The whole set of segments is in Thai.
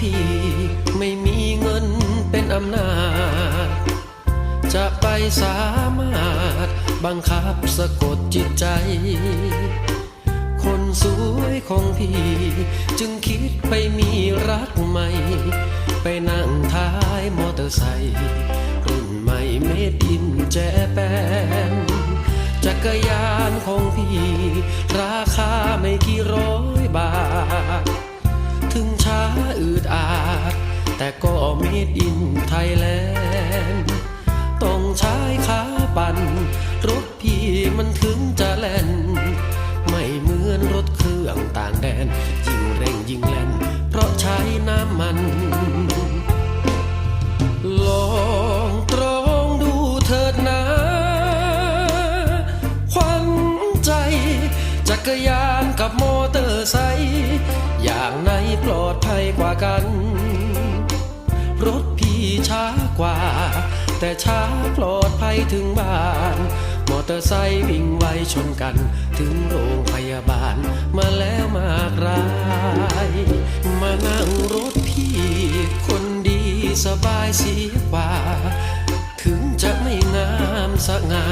พี่ไม่มีเงินเป็นอำนาจ จะไปสามารถบังคับสะกดจิตใจ คนสวยของพี่ จึงคิดไปมีรักใหม่ ไปนั่งท้ายมอเตอร์ไซค์รุ่นใหม่เม็ดอินแจแปน ช้าอืดอาด แต่ก็เมดอินไทยแลนด์ต้องใช้ขาปั่น รถพี่มันถึงจะแล่น ไม่เหมือนรถเครื่องต่างแดน ยิ่งเร่งยิ่งแล่น เพราะใช้น้ำมัน ลองตรองดูเถิดนะควันใจ จักรยานกับมอเตอร์ไซค์างไหนปลอดภัยกว่ากัน รถพี่ช้ากว่า แต่ช้าปลอดภัยถึงบ้าน มอเตอร์ไซค์วิ่งไวชนกัน ถึงโรงพยาบาล มาแล้วมากราย มานั่งรถพี่คนดีสบายเสียกว่า ถึงจะไม่งามสง่า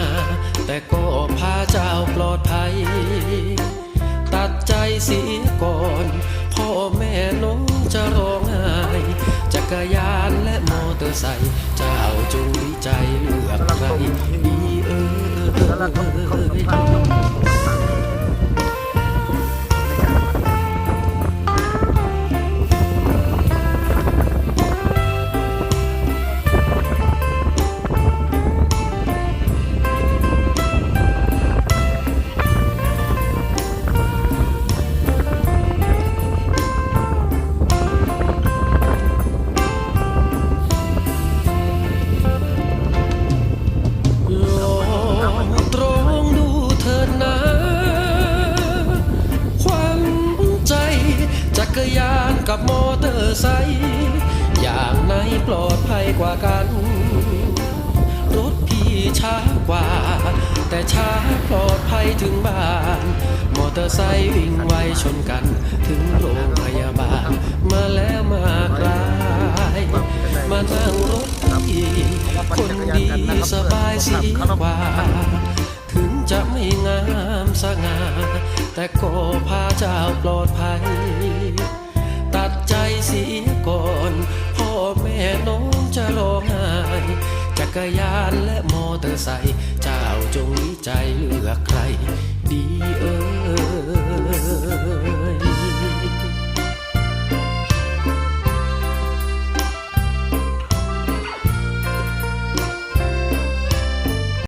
แต่ก็พาเจ้าปลอดภัยตัดใจเสียก่อน แม่น้องจะร้องไห้จักรยานและมอเตอร์ไซค์เจ้าจงวิจัยเลือกใครดีเออ มอเตอย่างไหนปลอดภัยกว่ากัน รถพี่ช้ากว่า แต่ช้าปลอดภัยถึงบ้าน มอเตอร์ไซค์วิ่งไวชนกัน ถึงโรงพยาบาล มาแล้วมากรายมานั่งรถพี่คนดีสบายสีกว่าถึงจะไม่งามสง่าแต่ก็พาเจ้าปลอดภัย เสียก่อน พ่อแม่น้องจะร้องไห้จักรยานและมอเตอร์ไซค์เจ้าจงวิจัยเลือกใคร